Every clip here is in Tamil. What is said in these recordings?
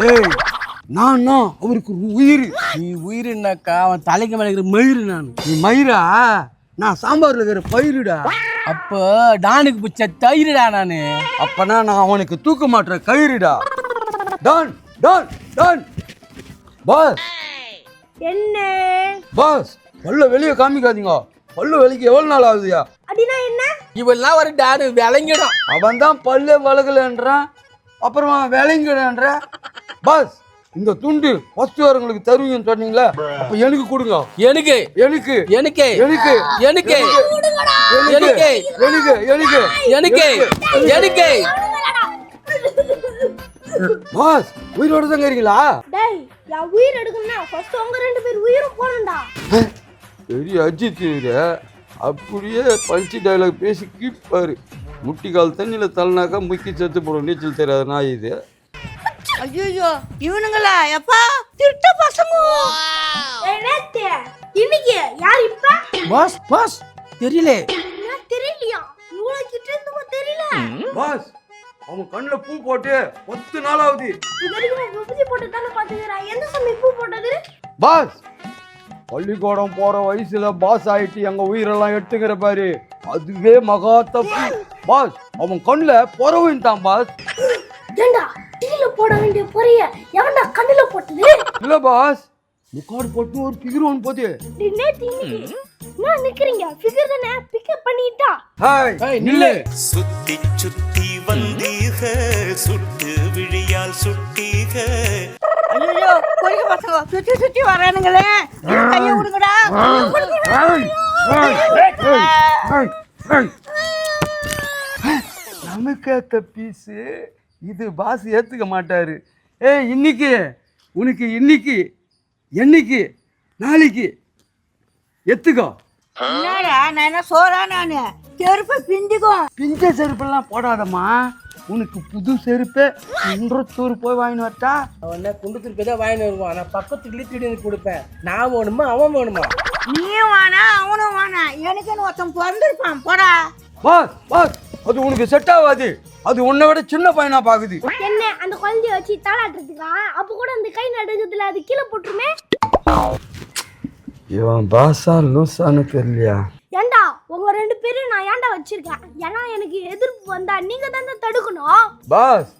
டேய் நான் அவருக்கு உயிர். நீ உயிருன்னாக்கா அவன் தலைக்கு மேல இருக்கிற மயிறு நான். நீ மயிரா? நான் சாம்பார்ல இருக்கிற பயிருடா. அப்போ டானுக்கு பிடிச்ச தயிருடா நானு. அப்பனா நான் அவனுக்கு தூக்க மாட்டுற கயிறுடா. Don don don. பாஸ். என்ன? பாஸ் பல்ல வெளியே காமிக்காதீங்க. பல்லு வெளிக்கு எவ்வளவு நாள் ஆகுதுயா? அப்படின்னா என்ன? இவெல்லாம் ஒரு டானு விளங்கிடும். அவன் தான் பல்லே வளகலன்றான். அப்புறமா விளைங்கன்ற பாஸ் இந்த துண்டு ஃபர்ஸ்ட் வரவங்களுக்கு தருவீங்கன்னு சொன்னீங்களா அப்ப எனக்கு கொடுங்க எனக்கு எனக்கு எனக்கு எனக்கு எனக்கு எனக்கு எனக்கு எனக்கு எனக்கு எனக்கு எனக்கு பாஸ் உயிரோட தாங்க இருக்கீங்களா டேய் என் உயிர் எடுக்கணும்னா ஃபர்ஸ்ட் உங்க ரெண்டு பேர் உயிரும் போகணும்டா பெரிய அஜித் அப்படியே பஞ்சு டைலாக் பேசி கீப்பாரு முட்டி கால் தண்ணியில் தள்ளினாக்கா முக்கி செத்து போடும் நீச்சல் தெரியாத நாய் இது ஐயோ இவனுங்களா? எப்பா திருட்ட பசங்க. இன்னைக்கு யார் இப்ப? பாஸ் பாஸ் தெரியல. தெரியலையா? இவ்வளவு கிட்ட இருந்துமா தெரியல? பாஸ் அவன் கண்ணில் பூ போட்டு பத்து நாள் ஆகுது விபூதி போட்டு தானே பாத்துக்கிறேன் எந்த சமயம் பூ போட்டது? பாஸ் பள்ளிக்கூடம் போற வயசுல பாஸ் ஆயிட்டு எங்க உயிரெல்லாம் எடுத்துக்கிற பாரு. அதுவே மகா தப்பு. பாஸ் அவன் கண்ணுல பொறவும் தான் பாஸ் ஏண்டா? போட வேண்டிய பொரிய எவன்டா கண்ணுல போட்டது? இல்ல பாஸ் முக்காடு போட்டு ஒரு பிகிர் ஒன்று போது. நேத்து என்ன நிக்கிறீங்க? ஃபிகர் தானே? பிக்கப் பண்ணிட்டா? ஹாய். நில்லு. சுத்தி சுத்தி வந்தீக சுட்டு விழியால் சுட்டீக. ஐயோ பொறிக்க பசங்க சுத்தி சுத்தி வரானுங்களே. கையை விடுங்கடா. நமக்கு ஏத்த பீஸு இது பாஸ் ஏத்துக்க மாட்டாரு. ஏய் இன்னைக்கு உனக்கு இன்னைக்கு என்னைக்கு நாளைக்கு எத்துக்கோ. என்னடா நான் என்ன சோறா நானு? செருப்பை பிஞ்சுக்கும் பிஞ்ச செருப்பெல்லாம் போடாதம்மா. உனக்கு புது செருப்பு குன்றத்தூர் போய் வாங்கிட்டு வரட்டா? அவன் குண்டு திருப்பி தான் வாங்கிட்டு வருவான். நான் பக்கத்துக்குள்ளே திடீர்னு கொடுப்பேன். நான் வேணுமா அவன் வேணுமா? நீயும் வானா அவனும் வானா எனக்குன்னு ஒருத்தன் பிறந்திருப்பான். போடா. பாஸ் பாஸ் அது உனக்கு செட் ஆகாது. அது உன்னை விட சின்ன பையனா பாக்குது. என்ன அந்த குழந்தைய வச்சு தாளாட்டுறதுக்கா அப்ப கூட அந்த கை நடுக்கிறதுல அது கீழே போட்டுருமே. இவன் பாஸா லூசான்னு தெரியலையா? ஏண்டா உங்க ரெண்டு பேரும் நான் ஏன்டா வச்சிருக்கேன்? ஏன்னா எனக்கு எதிர்ப்பு வந்தா நீங்க தான் தடுக்கணும். பாஸ்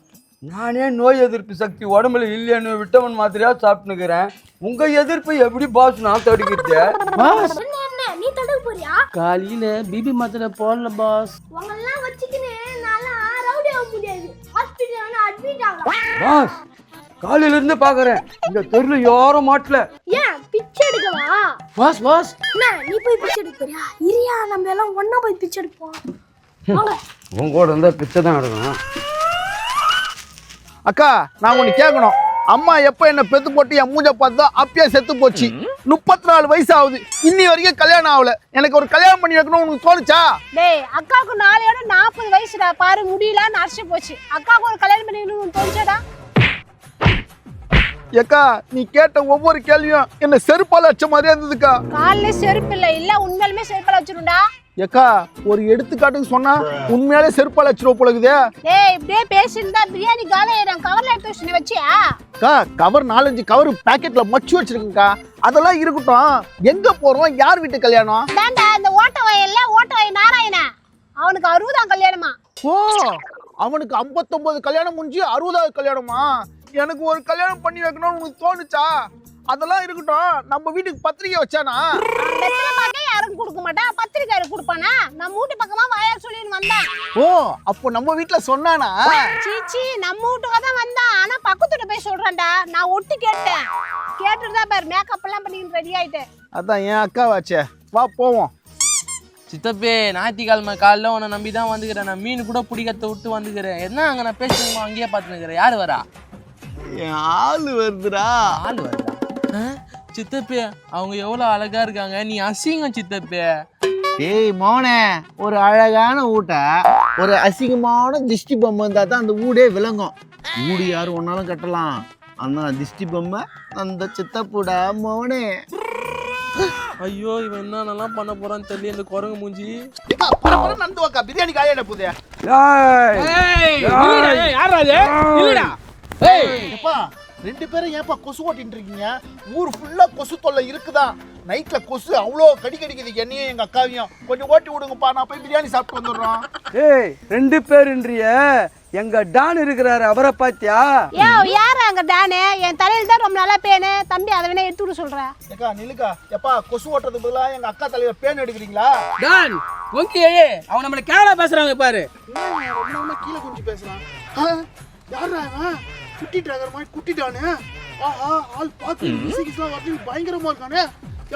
நானே நோய் எதிர்ப்பு சக்தி உடம்புல இல்லைன்னு விட்டவன் மாதிரியா சாப்பிட்டுக்கிறேன் உங்க எதிர்ப்பு எப்படி பாஸ் நான் தடுக்கிறது? பாஸ் என்ன என்ன நீ தடுக்க போறியா? காலையில பிபி மாத்திரை போடல பாஸ். உங்களெல்லாம் பாஸ் காலையில இருந்து பாக்குறேன். இந்த தெருல யாரும் மாட்டல. ஏன் பிச்சை எடுக்கவா? பாஸ் பாஸ் நீ போய் பிச்சை எடுக்க போறியா இரியா நம்ம எல்லாம் ஒண்ணா போய் பிச்சை எடுப்போம். உன் கூட இருந்தா பிச்சை தான் எடுக்கணும். அக்கா நான் ஒன்று கேட்கணும் அம்மா எப்போ என்ன பெத்து போட்டு என் மூஞ்ச பார்த்தா அப்பயே செத்து போச்சு. முப்பத்தி நாலு வயசு ஆகுது இன்னி வரைக்கும் கல்யாணம் ஆகல. எனக்கு ஒரு கல்யாணம் பண்ணி வைக்கணும் உனக்கு தோணுச்சா? டேய் அக்காவுக்கு நாளையோட நாற்பது வயசுடா. பாரு முடியல நரைச்சு போச்சு. அக்காவுக்கு ஒரு கல்யாணம் பண்ணிக்கணும்னு தோணுச்சாடா? ஏக்கா நீ கேட்ட ஒவ்வொரு கேள்வியும் என்ன செருப்பால அச்ச மாதிரியே இருந்ததுக்கா. காலில் செருப்பு இல்லை இல்ல உண்மையிலுமே செருப்பால வச்சிருண்டா ஏக்கா ஒரு எடுத்துக்காட்டுக்கு சொன்னா உண்மையாலே செருப்பால அச்சிருவ போலகுதே டேய் இப்படியே பேசியிருந்தா பிரியாணி காலை நான் கவர்ல எடுத்து வச்சு வச்சியா? அக்கா கவர் நாலஞ்சு கவர் பாக்கெட்ல மச்சு வச்சிருக்கேன்க்கா. அதெல்லாம் இருக்கட்டும். எங்க போறோம்? யார் வீட்டு கல்யாணம்? தாண்டா இந்த ஓட்ட வயல்ல ஓட்ட வயல் நாராயண? அவனுக்கு அறுபதாம் கல்யாணமா? ஓ அவனுக்கு 59 கல்யாணம் முடிஞ்சு அறுபதாவது கல்யாணமா? எனக்கு ஒரு கல்யாணம் பண்ணி வைக்கணும்னு உனக்கு தோணுச்சா? அதெல்லாம் இருக்கட்டும். நம்ம வீட்டுக்கு பத்திரிக்கை வச்சானா? யாரும் கொடுக்க மாட்டான் பத்திரிக்கை கொடுப்பானா? நம்ம வீட்டு பக்கமா வாயார் சொல்லின்னு வந்தான். ஓ அப்போ நம்ம வீட்ல சொன்னானா? சீச்சி நம்ம வீட்டுக்கு தான் வந்தான். ஆனா பக்கத்துல போய் சொல்றான்டா. நான் ஒட்டு கேட்டேன். கேட்டுட்டு தான் பாரு மேக்கப் எல்லாம் பண்ணிட்டு ரெடி ஆயிட்டேன். அதான் என் அக்காவாச்சே. வா போவோம். சித்தப்பே ஞாயிற்றுக்கிழமை காலைல உன்னை நம்பி தான் வந்துக்கிறேன். நான் மீன் கூட பிடிக்கிறத விட்டு வந்துக்கிறேன். என்ன அங்கே நான் பேசுறேன் அங்கேயே பார்த்துக்கிறேன் யார் வரா? என் ஆளு வருதுடா. ஆள் வருதா? சித்தப்பே அவங்க எவ்வளோ அழகா இருக்காங்க. நீ அசிங்கம் சித்தப்பே. டேய் மோனே ஒரு அழகான ஊட்ட ஒரு அசிங்கமான திஷ்டி பொம்மை இருந்தா தான் அந்த ஊடே விளங்கும். ஊடு யாரும் ஒன்னாலும் கட்டலாம். ஆனா திஷ்டி பொம்மை அந்த சித்தப்புடா மோனே. ஐயோ இவன் என்னென்னலாம் பண்ண போறான்னு தெரியல இந்த குரங்கு மூஞ்சி. நந்து வாக்கா பிரியாணி காலையிட போதே ஏய். எப்பா ரெண்டு பேரும் ஏன்பா கொசு ஓட்டிட்டு இருக்கீங்க ஊர் ஃபுல்லா கொசு தொல்லை இருக்குதான் நைட்ல கொசு அவ்வளோ கடி கடிக்குது என்னையும் எங்க அக்காவையும். கொஞ்சம் ஓட்டி விடுங்கப்பா நான் போய் பிரியாணி சாப்பிட்டு வந்துடுறோம். ஏய் ரெண்டு பேருன்றிய? எங்க டான் இருக்கிறாரு அவரை பாத்தியா? ஏ யார் அங்க டானு? என் தலையில தான் ரொம்ப நல்லா பேனு. தம்பி அதை வேணா எடுத்து விட சொல்றேன் ஏக்கா நிலுக்கா எப்பா கொசு ஓட்டுறதுக்கு பதிலாக எங்க அக்கா தலையில பேன் எடுக்கிறீங்களா? டான் பொங்கி அவன் நம்மள கேவலா பேசுறாங்க பாரு. ரொம்ப கீழே குனிஞ்சு பேசுறான் இவன்? குட்டி டிராகர் மாதிரி குட்டிட்டானே ஆஹா ஆள் பார்த்து மியூசிக்ஸ்லாம் வரது பயங்கரமா இருக்கானே.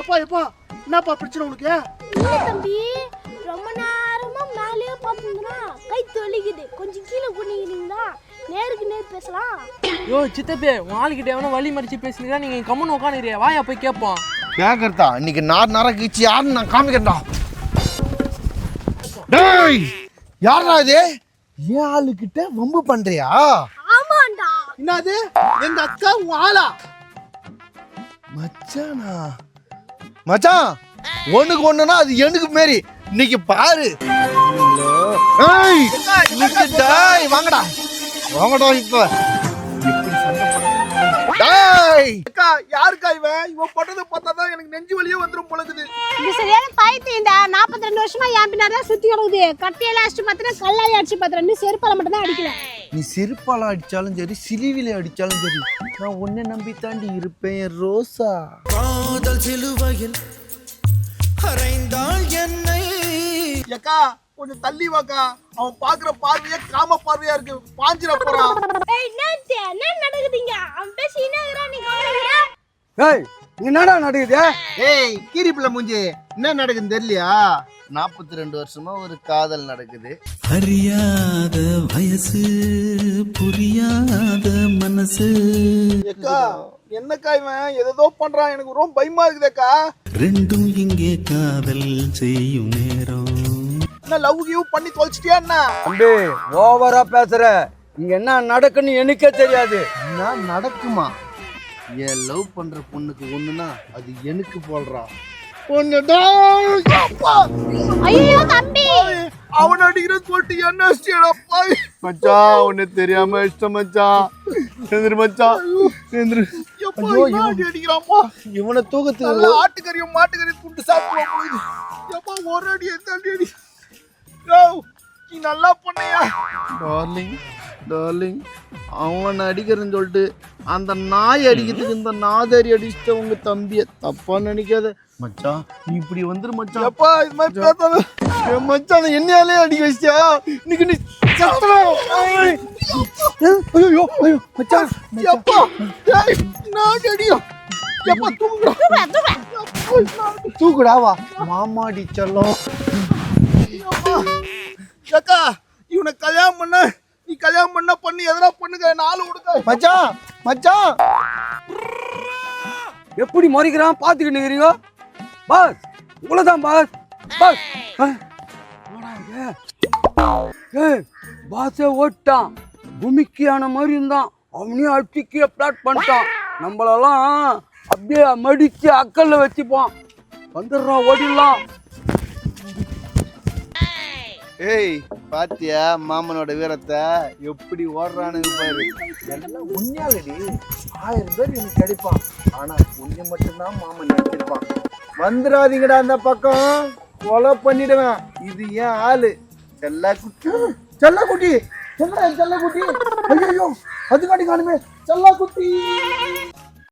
எப்பா எப்பா என்னப்பா பிரச்சனை உனக்கு? இல்ல தம்பி ரொம்ப நேரமா மேலேயே பார்த்துருந்தா கை தொலிக்குது கொஞ்சம் கீழே குனிக்கிறீங்களா நேருக்கு நேர் பேசலாம். யோ சித்தப்பே உன் ஆளுகிட்ட எவனோ வழி மறிச்சு பேசுனீங்க நீங்க கம்முன்னு உட்காந்துறியா வாயா போய் கேட்போம். கேக்குறதா இன்னைக்கு நார் நாரா கீச்சு. யாருன்னு நான் காமிக்கிறேன்டா டேய்! யாரா இது? ஏன் ஆளுகிட்ட வம்பு பண்றியா? என்னது? எங்க அக்கா உன் ஆளா? மச்சானா? மச்சான் ஒண்ணுக்கு ஒண்ணுனா அது எனக்கு மாரி. இன்னைக்கு பாரு. வாங்கடா. வாங்கடா இப்ப? டேய் அக்கா யாருக்கா இவன் இவன் போட்டதை பார்த்தா தான் எனக்கு நெஞ்சு வலியே வந்துரும் பொழுது இது சரியான நாற்பத்தி ரெண்டு வருஷமா என் பின்னாடி தான் சுத்தி கிடக்குது. கட்டையெல்லாம் அடிச்சு பார்த்துறேன் கல்லாலே அடிச்சு பார்த்துறேன் நீ செருப்பால மட்டும் தான் அடிக்கல நீ செருப்பால அடிச்சாலும் சரி சிலிவில அடிச்சாலும் சரி நான் உன்னை நம்பி தாண்டி இருப்பேன் ரோசா. காதல் சிலுவையில் அறைந்தாள் என்னை. ஏக்கா கொஞ்சம் தள்ளி வாக்கா. அவன் பாக்குற பார்வையே காம பார்வையா இருக்கு. பாஞ்சிர போறான். என்ன நடக்குதுங்க? அவன் ஏய் என்னடா நடக்குது? ஏய் கீரி பிள்ளை மூஞ்சி என்ன நடக்குதுன்னு தெரியலையா? நாற்பத்தி ரெண்டு வருஷமா ஒரு காதல் நடக்குது. அறியாத வயசு புரியாத மனசு. ஏக்கா என்னக்கா இவன்? ஏதோ பண்றான். எனக்கு ரொம்ப பயமா இருக்குதேக்கா. ரெண்டும் இங்கே காதல் செய்யும் நேரம். என்ன லவ் கிவ் பண்ணி தொலைச்சிட்டியா என்ன? தம்பி ஓவரா பேசுற. இங்க என்ன நடக்குன்னு எனக்கே தெரியாது. என்ன நடக்குமா? என் லவ் பண்ற பொண்ணுக்கு ஒண்ணுனா அது எனக்கு போடுறா. பொண்ணுடா அப்பா ஐயோ தம்பி! அவன் அடிக்கிற சொல்லிட்டு என்ன மச்சான் உன்னை தெரியாம இஷ்டம் எந்திரு மச்சான் எந்திரு ஐயோ இவன் அடிக்கிறான்ப்பா. இவனை தூக்கத்துக்கு ஆட்டுக்கறியும் மாட்டுக்கறியும் துண்டு சாப்பிடுவான் ஒரு அடி எந்த அடி அடி. யோ, நீ நல்லா பண்ணையா? டார்லிங் டார்லிங் அவன் அடிக்கிறேன்னு சொல்லிட்டு அந்த நாய் அடிக்கிறதுக்கு இந்த நாதாரி அடிச்சிட்ட உங்க தம்பிய தப்பா நினைக்காத. மச்சான் நீ இப்படி வந்துரு மச்சான். இது மாதிரி பேசாத. என் மச்சான் என்னையாலே அடிக்க வச்சியா இன்னைக்கு நீ ஐயோ ஐயோ மச்சான் டேய் நான் அடியும் எப்பா தூங்குடா வா. மாமாடி செல்லம். அக்கா இவனை கல்யாணம் பண்ண. நீ கல்யாணம் பண்ண பண்ணி எதனா பண்ணுங்க நாலு கொடுக்க. மச்சான் மச்சான். எப்படி மறிக்கிறான் பாத்துக்கிட்டு இருக்கிறீங்க பாஸ் உங்களதான் பாஸ். பாஸ். பாஸே ஓட்டான். குமிக்கியான மாதிரி இருந்தான். அவனையும் அடிச்சு பிளாட் பண்ணிட்டான். நம்மளெல்லாம் அப்படியே மடிச்சு அக்கல்ல வச்சுப்பான் வந்துடுறான் ஓடிடலாம். ஏய் பாத்தியா மாமனோட வீரத்தை எப்படி ஓடுறானுங்க பாரு. எல்லாம் உண்மையாலடி ஆயிரம் பேர் எனக்கு கிடைப்பான். ஆனா உன்னை மட்டும்தான் மாமன் நினைச்சிருப்பான். வந்துடாதீங்கடா அந்த பக்கம். கொலை பண்ணிடுவேன். இது ஏன் ஆளு? செல்லா குட்டி செல்லா குட்டி செல்ல செல்லா குட்டி ஐயோ அதுக்காண்டி காணுமே. செல்லா குட்டி